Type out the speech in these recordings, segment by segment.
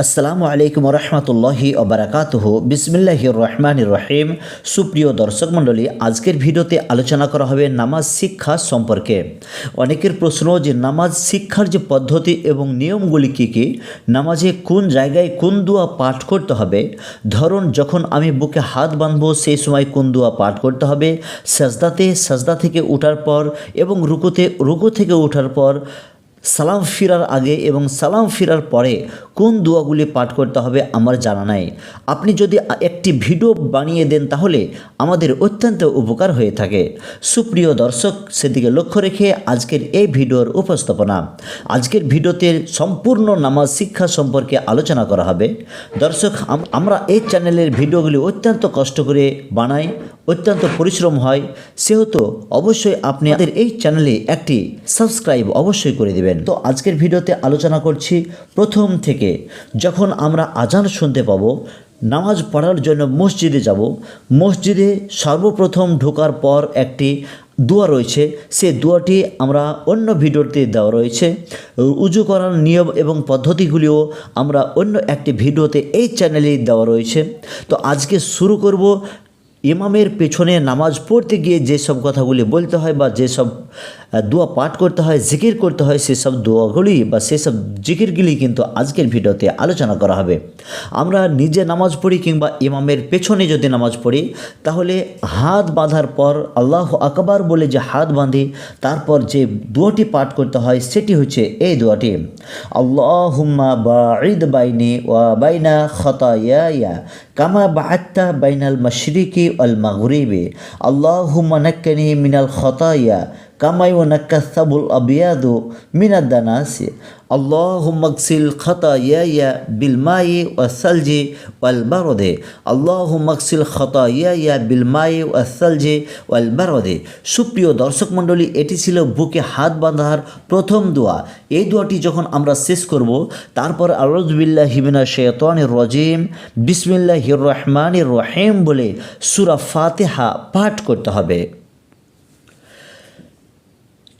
আসসালামু আলাইকুম রহমতুল্লাহি ওবরাকাতুহ। বিসমিল্লাহ রহমান রহিম। সুপ্রিয় দর্শক মণ্ডলী, আজকের ভিডিওতে আলোচনা করা হবে নামাজ শিক্ষা সম্পর্কে। অনেকের প্রশ্ন যে নামাজ শিক্ষার যে পদ্ধতি এবং নিয়মগুলি কী কী? নামাজে কোন জায়গায় কোন দোয়া পাঠ করতে হবে? ধরুন, যখন আমি বুকে হাত বাঁধবো, সেই সময় কোন দোয়া পাঠ করতে হবে? সাজদাতে, সাজদা থেকে ওঠার পর এবং রুকুতে, রুকু থেকে ওঠার পর সালাম ফিরার আগে এবং সালাম ফিরার পরে কোন দোয়াগুলি পাঠ করতে হবে আমার জানা নাই। আপনি যদি একটি ভিডিও বানিয়ে দেন তাহলে আমাদের অত্যন্ত উপকার হয়ে থাকে। সুপ্রিয় দর্শক, সেদিকে লক্ষ্য রেখে আজকের এই ভিডিওর উপস্থাপনা। আজকের ভিডিওতে সম্পূর্ণ নামাজ শিক্ষা সম্পর্কে আলোচনা করা হবে। দর্শক আমরা এই চ্যানেলের ভিডিওগুলি অত্যন্ত কষ্ট করে বানাই অত্যন্ত পরিশ্রম হয়, সেহেতু অবশ্যই আপনি আমাদের এই চ্যানেলে একটি সাবস্ক্রাইব অবশ্যই করে দিবেন। তো আজকের ভিডিওতে আলোচনা করছি প্রথম থেকে, যখন আমরা আজান শুনতে পাবো, নামাজ পড়ার জন্য মসজিদে যাব, মসজিদে সর্বপ্রথম ঢোকার পর একটি দোয়া রয়েছে, সে দোয়াটি আমরা অন্য ভিডিওতে দেওয়া রয়েছে। উজু করার নিয়ম এবং পদ্ধতিগুলিও আমরা অন্য একটি ভিডিওতে এই চ্যানেলেই দেওয়া রয়েছে। তো আজকে শুরু করব ইমামের পেছনে নামাজ পড়তে গিয়ে যেসব কথাগুলি বলতে হয় বা যেসব দোয়া পাঠ করতে হয়, জিকির করতে হয়, সেসব দোয়াগুলি বা সেসব জিকিরগুলি কিন্তু আজকের ভিডিওতে আলোচনা করা হবে। আমরা নিজে নামাজ পড়ি কিংবা ইমামের পেছনে যদি নামাজ পড়ি, তাহলে হাত বাঁধার পর আল্লাহ আকবার বলে যে হাত বাঁধি, তারপর যে দোয়াটি পাঠ করতে হয়, সেটি হচ্ছে এই দোয়াটি। আল্লাহুম্মা বাঈদ বাইনি ওয়া বাইনা খতায়ায়া কামা বাআত্তা বাইনাল মাশরিকি ওয়াল মাগরিবি। আল্লাহুম্মা নাক্কানি মিনাল খতায়া আগসিল খতায়ায়া বিল মাই ওয়াস সালজি ওয়াল বারদে। আল্লাহুম্মা আগসিল খতায়ায়া বিল মাই ওয়াস সালজি ওয়াল বারদে। সুপ্রিয় দর্শক মণ্ডলী, এটি ছিল বুকে হাত বাঁধার প্রথম দোয়া। এই দোয়াটি যখন আমরা শেষ করব, তারপর আলজবিল্লাহ হিমিনা শেতানির রজিম, বিসমিল্লাহির রহমানির রহিম বলে সুরা ফাতেহা পাঠ করতে হবে।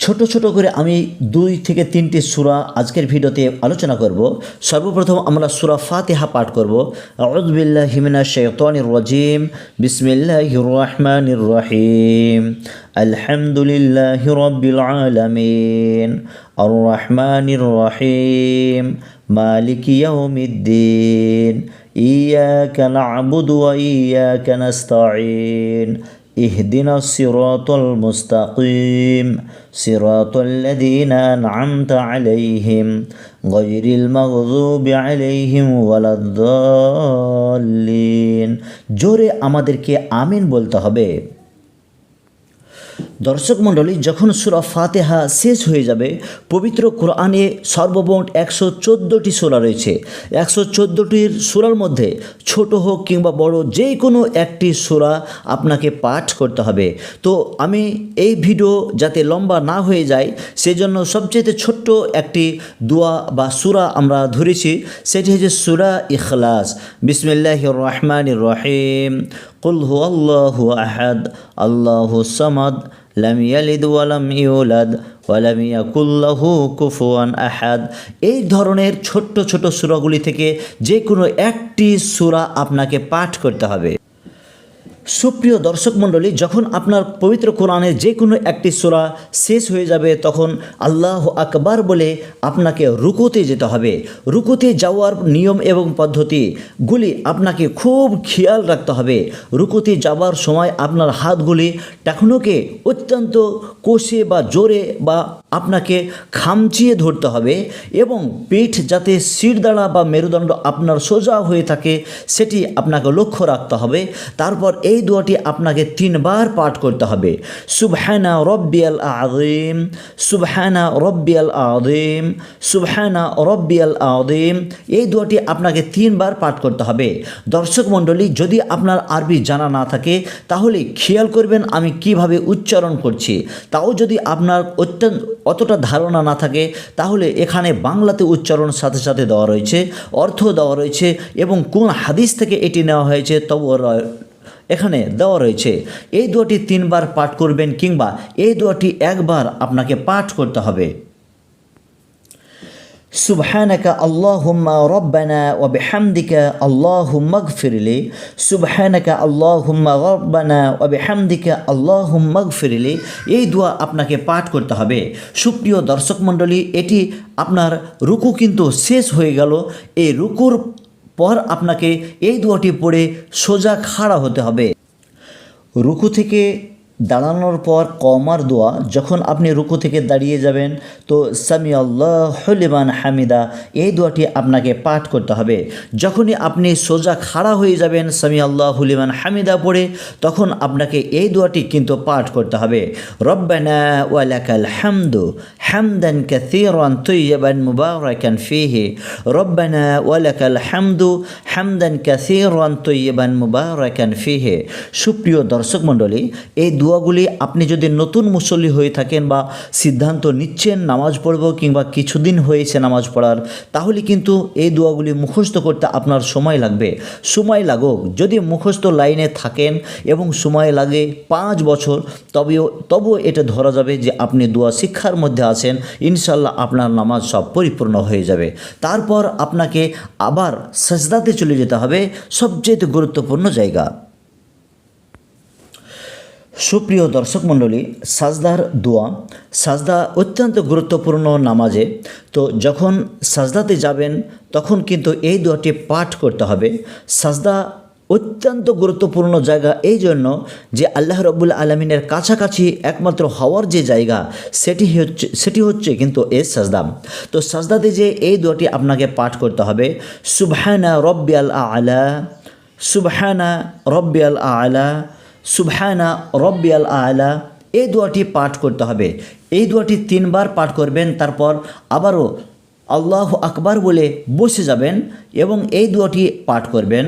ছোট ছোট করে আমি দুই থেকে তিনটি সুরা আজকের ভিডিওতে আলোচনা করব। সর্বপ্রথম আমরা সুরা ফাতেহা পাঠ করব। আউযবিল্লাহি হিমিনা শাইতানির রাজিম। বিসমিল্লাহির রহমানির রহিম। আলহামদুলিল্লাহি রাব্বিল আলামিন। আর রহমানির রহিম। মালিক ইয়াউমিদ্দিন। ইয়াকা না'বুদু ওয়া ইয়াকা নাস্তাঈন। اهدنا الصراط المستقيم صراط الذين أنعمت عليهم غير المغضوب عليهم ولا الضالين জোরে আমাদেরকে আমিন বলতে হবে দর্শক মণ্ডলী, যখন সুরা ফাতেহা শেষ হয়ে যাবে, পবিত্র কোরআনে সর্বমোট একশো চোদ্দোটি সুরা রয়েছে। একশো চোদ্দোটির সুরার মধ্যে ছোট হোক কিংবা বড় যে কোনো একটি সুরা আপনাকে পাঠ করতে হবে। তো আমি এই ভিডিও যাতে লম্বা না হয়ে যায়, সেজন্য সবচেয়ে ছোট্ট একটি দোয়া বা সুরা আমরা ধরেছি, সেটি হচ্ছে সুরা ইখলাস। বিসমিল্লাহ রহমান রহিম। কুল هو الله أحد আল্লাহ الصمد লাম ইয়ালিদ ওয়ালাম ইউলাদ এই ধরনের ছোট্ট ছোট সুরাগুলি থেকে যে কোনো একটি সুরা আপনাকে পাঠ করতে হবে। সুপ্রিয় দর্শক মণ্ডলী, যখন আপনার পবিত্র কোরআনে যে কোনো একটি সোরা শেষ হয়ে যাবে, তখন আল্লাহ আকবার বলে আপনাকে রুকুতে যেতে হবে। রুকুতে যাওয়ার নিয়ম এবং পদ্ধতিগুলি আপনাকে খুব খেয়াল রাখতে হবে। রুকুতে যাওয়ার সময় আপনার হাতগুলি টাকনোকে অত্যন্ত কষে বা জোরে বা আপনাকে খামচিয়ে ধরতে হবে এবং পিঠ যাতে শিরদাঁড়া বা মেরুদণ্ড আপনার সোজা হয়ে থাকে, সেটি আপনাকে লক্ষ্য রাখতে হবে। তারপর এই দোয়াটি আপনাকে তিনবার পাঠ করতে হবে। সুবহানা রব্বিয়াল আযীম, সুবহানা রব্বিয়াল আযীম, সুবহানা রব্বিয়াল আযীম। এই দোয়াটি আপনাকে তিনবার পাঠ করতে হবে। দর্শক মণ্ডলী, যদি আপনার আরবি জানা না থাকে, তাহলে খেয়াল করবেন আমি কীভাবে উচ্চারণ করছি। তাও যদি আপনার অত্যন্ত অতটা ধারণা না থাকে, তাহলে এখানে বাংলাতে উচ্চারণ সাথে সাথে দেওয়া রয়েছে, অর্থ দেওয়া রয়েছে এবং কোন হাদিস থেকে এটি নেওয়া হয়েছে তবু এখানে দেওয়া রয়েছে, এই দোয়াটি তিনবার পাঠ করবেন কিংবা এই দোয়াটি একবার আপনাকে পাঠ করতে হবে। সুবহানাকা আল্লাহুম্মা রব্বানা ও বিহামদিকা আল্লাহুম্মা গফিরলি সুবহানাকা আল্লাহুম্মা রব্বানা ও বিহামদিকা আল্লাহুম্মা গফিরলি এই দোয়া আপনাকে পাঠ করতে হবে। সুপ্রিয় দর্শক মণ্ডলী, এটি আপনার রুকু কিন্তু শেষ হয়ে গেল। এই রুকুর পর আপনাকে এই দোয়াটি পড়ে সোজা খাড়া হতে হবে। রুকু থেকে দাঁড়ানোর পর কমার দোয়া, যখন আপনি রুকু থেকে দাঁড়িয়ে যাবেন, তো সামি আল্লাহ হলিমান হামিদা, এই দোয়াটি আপনাকে পাঠ করতে হবে। যখনই আপনি সোজা খাড়া হয়ে যাবেন সামি আল্লাহ হলিমান হামিদা পড়ে, তখন আপনাকে এই দোয়াটি কিন্তু পাঠ করতে হবে। রব্বানা ওয়ালাকাল হামদু হামদান কাসীরান তৈয়বান মুবারাকান ফিহি। রব্বানা ওয়ালাকাল হামদু হামদান কাসীরান তৈয়বান মুবারাকান ফিহি। সুপ্রিয় দর্শক মণ্ডলী, এই দোয়াগুলি আপনি যদি নতুন মুসল্লি হয়ে থাকেন বা সিদ্ধান্ত নিচ্ছেন নামাজ পড়ব কিংবা কিছুদিন হয়েছে নামাজ পড়ার, তাহলে কিন্তু এই দোয়াগুলি মুখস্থ করতে আপনার সময় লাগবে। সময় লাগুক। যদি মুখস্থ লাইনে থাকেন এবং সময় লাগে পাঁচ বছর, তবেও, তবুও এটা ধরা যাবে যে আপনি দোয়া শিক্ষার মধ্যে আছেন ইনশাল্লাহ আপনার নামাজ সব পরিপূর্ণ হয়ে যাবে। তারপর আপনাকে আবার সাজদাতে চলে যেতে হবে সবচেয়ে গুরুত্বপূর্ণ জায়গা। সুপ্রিয় দর্শক মণ্ডলী, সাজদার দোয়া, সাজদা অত্যন্ত গুরুত্বপূর্ণ নামাজে। তো যখন সাজদাতে যাবেন, তখন কিন্তু এই দোয়াটি পাঠ করতে হবে। সাজদা অত্যন্ত গুরুত্বপূর্ণ জায়গা এই জন্য যে আল্লাহ রব্বুল আলমিনের কাছাকাছি একমাত্র হওয়ার যে জায়গা, সেটি হচ্ছে সেটি হচ্ছে কিন্তু এ সাজদা। তো সাজদাতে যে এই দোয়াটি আপনাকে পাঠ করতে হবে, সুবহানা রব্বিয়াল আলা, সুবহানা রব্বিয়াল আলা সুবহানা রব্বিয়াল আলা, এই দোয়াটি পাঠ করতে হবে। এই দোয়াটি তিনবার পাঠ করবেন, তারপর আবারও আল্লাহ আকবার বলে বসে যাবেন এবং এই দোয়াটি পাঠ করবেন।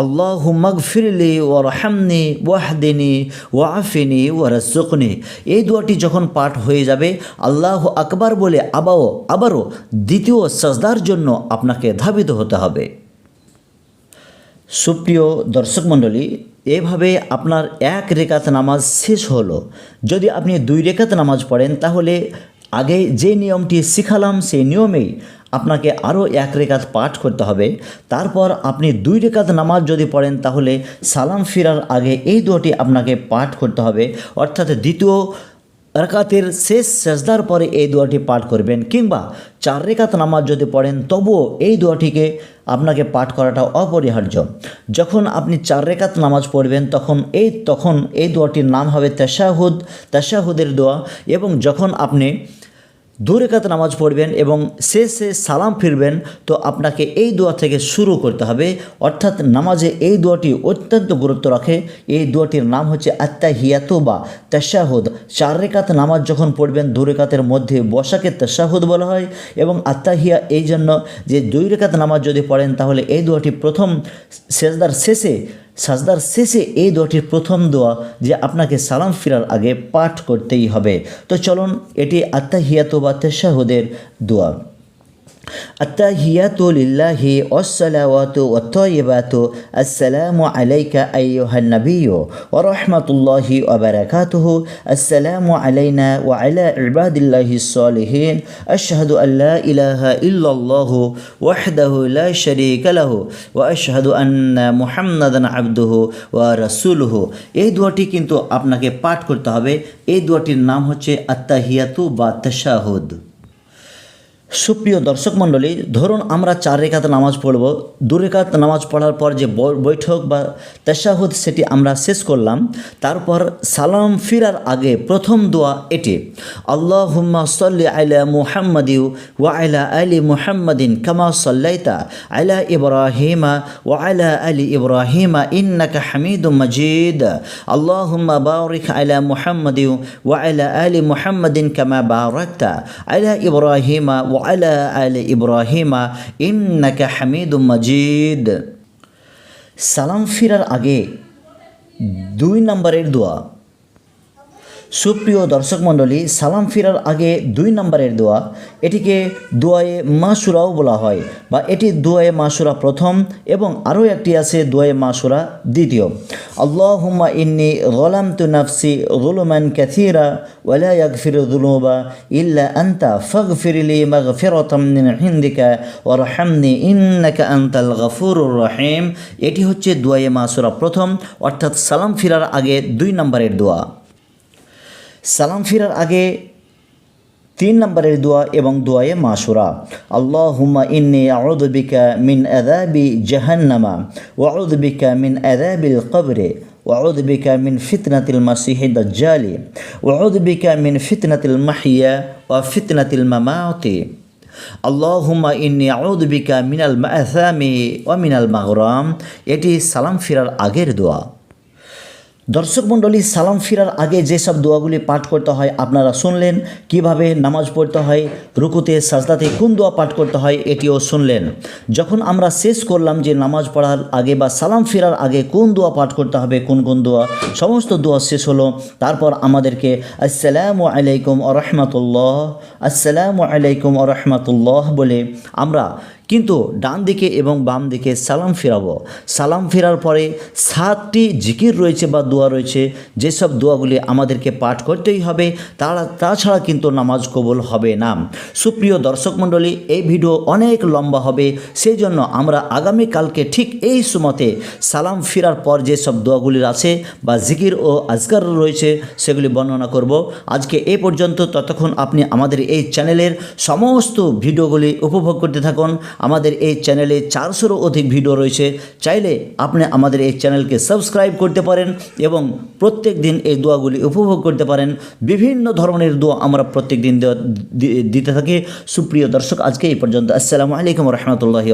আল্লাহ মগফিরলি ও রহামনি, ওয়াহদিনী ও আফিনি ও রসুকনি এই দোয়াটি যখন পাঠ হয়ে যাবে, আল্লাহ আকবার বলে আবাও, আবারও দ্বিতীয় সাজদার জন্য আপনাকে ধাবিত হতে হবে। সুপ্রিয় দর্শক মণ্ডলী এভাবে আপনার এক রেখাত নামাজ শেষ হলো। যদি আপনি দুই রেখাত নামাজ পড়েন, তাহলে আগে যে নিয়মটি শিখালাম, সেই নিয়মেই আপনাকে আরও এক রেখাত পাঠ করতে হবে। তারপর আপনি দুই রেখাত নামাজ যদি পড়েন, তাহলে সালাম ফিরার আগে এই দুটি আপনাকে পাঠ করতে হবে। অর্থাৎ দ্বিতীয় রাকাতের শেষ সেজদার পরে এই দোয়াটি পাঠ করবেন কিংবা চার রেখাত নামাজ যদি পড়েন, তবুও এই দোয়াটিকে আপনাকে পাঠ করাটা অপরিহার্য। যখন আপনি চার রেখাত নামাজ পড়বেন, তখন এই তখন এই দোয়াটির নাম হবে তেশাহুদ। তেশাহুদের দোয়া এবং যখন আপনি দু রেখাত নামাজ পড়বেন এবং শেষে সালাম ফিরবেন, তো আপনাকে এই দোয়া থেকে শুরু করতে হবে। অর্থাৎ নামাজে এই দোয়াটি অত্যন্ত গুরুত্ব রাখে। এই দোয়াটির নাম হচ্ছে আত্মা হিয়াতু বা তেশাহুদ। চার রেখাত নামাজ যখন পড়বেন, দু রেখাতের মধ্যে বসাকে তেশাহুদ বলা হয় এবং আত্মা হিয়া এই জন্য যে দুই রেখাত নামাজ যদি পড়েন, তাহলে এই দোয়াটি প্রথম সেজদার শেষে সাজদার শেষে এই দোয়াটির প্রথম দোয়া যে আপনাকে সালাম ফিরার আগে পাঠ করতেই হবে। তো চলুন, এটি আত্মাহিয়াত বা তেশাহুদের দোয়া। التهيات لله والصلوات والطيبات السلام عليك أيها النبي ورحمة الله وبركاته السلام علينا وعلى عباد الله الصالحين أشهد أن لا إله إلا الله وحده لا شريك له وأشهد أن محمدا عبده ورسوله এই দোয়াটি কিন্তু আপনাকে পাঠ করতে হবে এই দোয়াটির নাম হচ্ছে আত্মাহিয়াতু বা তাশাহুদ সুপ্রিয় দর্শক মণ্ডলী, ধরুন আমরা চার রেখাত নামাজ পড়ব। দু রেখাত নামাজ পড়ার পর যে বৈঠক বা তেশাহুদ সেটি আমরা শেষ করলাম। তারপর সালাম ফিরার আগে প্রথম দোয়া এটি আল্লাহ হুম্মা সাল্লি আলা মুহাম্মাদিউ ওয়া আলা আলি মুহাম্মাদিন কামা সাল্লাইতা আলা ইব্রাহিমা ওয়া আলা আলি ইব্রাহিমা ইন্নাকা হামিদুম মাজিদ। আল্লাহুম্মা বারিক আলা মুহাম্মাদিউ ওয়া আলা আলি মুহাম্মাদিন কামা বারাকতা আলা ইব্রাহিমা আলা আলি ইব্রাহিমা ইন্নাকা হামিদুম মাজিদ সালাম ফিরার আগে দুই নম্বরের দোয়া। সুপ্রিয় দর্শক মণ্ডলী, সালাম ফিরার আগে দুই নম্বরের দোয়া। এটিকে দোয়ায়ে মাসুরাও বলা হয় বা এটি দোয়ায়ে মাসুরা প্রথম এবং আরও একটি আছে দোয়ায়ে মাসুরা দ্বিতীয়। আল্লাহুম্মা ইন্নি গলাম তু নাফসি গুলুমান ক্যাথিরা ওয়ালা ইয়াগফির ইল্লা আনতা ফাগফিরলি মাগফিরাতাম মিন ইনদিকা ওয়ারহামনি ইন্নাকা আনতাল গফুরুর রহিম। এটি হচ্ছে দোয়ায়ে মাসুরা প্রথম, অর্থাৎ সালাম ফিরার আগে দুই নম্বরের দোয়া। সালাম ফিরার আগে তিন নম্বরের দোয়া এবং দোয়ায়ে মাসুরা আল্লাহ হুম্মা ইন্নি আউদবিকা মিন আদাবি জাহান্নামা ওয়াউদবিকা মিন আদাবিল কবরে وأعوذ بك من فتنة المسيح الدجال وأعوذ بك من فتنة المحيا وفتنة الممات اللهم إني أعوذ بك من المأثام ومن المغرام এটি সালাম ফিরার আগের দোয়া দর্শক মণ্ডলী, সালাম ফিরার আগে যেসব দোয়াগুলি পাঠ করতে হয় আপনারা শুনলেন, কীভাবে নামাজ পড়তে হয়, রুকুতে, সাজদাতে কোন দোয়া পাঠ করতে হয় এটিও শুনলেন। যখন আমরা শেষ করলাম যে নামাজ পড়ার আগে বা সালাম ফিরার আগে কোন দোয়া পাঠ করতে হবে, কোন কোন দোয়া, সমস্ত দোয়া শেষ হলো, তারপর আমাদেরকে আসসালামু আলাইকুম আ রহমতুল্লাহ, আসসালামু আলাইকুম আ রহমতুল্লাহ বলে আমরা কিন্তু ডান দিকে এবং বাম দিকে সালাম ফেরাবো। সালাম ফেরার পরে সাতটি জিকির রয়েছে বা দোয়া রয়েছে। যেসব দোয়াগুলি আমাদেরকে পাঠ করতেই হবে, তারা, তাছাড়া কিন্তু নামাজ কবুল হবে না। সুপ্রিয় দর্শক মণ্ডলী, এই ভিডিও অনেক লম্বা হবে সেই জন্য আমরা আগামীকালকে ঠিক এই সময়তে সালাম ফেরার পর যেসব দোয়াগুলির আছে বা জিকির ও আজকার রয়েছে, সেগুলি বর্ণনা করব। আজকে এ পর্যন্ত, ততক্ষণ আপনি আমাদের এই চ্যানেলের সমস্ত ভিডিওগুলি উপভোগ করতে থাকুন। আমাদের এই চ্যানেলে চারশোরও অধিক ভিডিও রয়েছে। চাইলে আপনি আমাদের এই চ্যানেলকে সাবস্ক্রাইব করতে পারেন এবং প্রত্যেক দিন এই দোয়াগুলি উপভোগ করতে পারেন। বিভিন্ন ধরনের দোয়া আমরা প্রত্যেক দিন দিতে থাকি। সুপ্রিয় দর্শক, আজকে এই পর্যন্ত। আসসালামু আলাইকুম রহমতুল্লাহি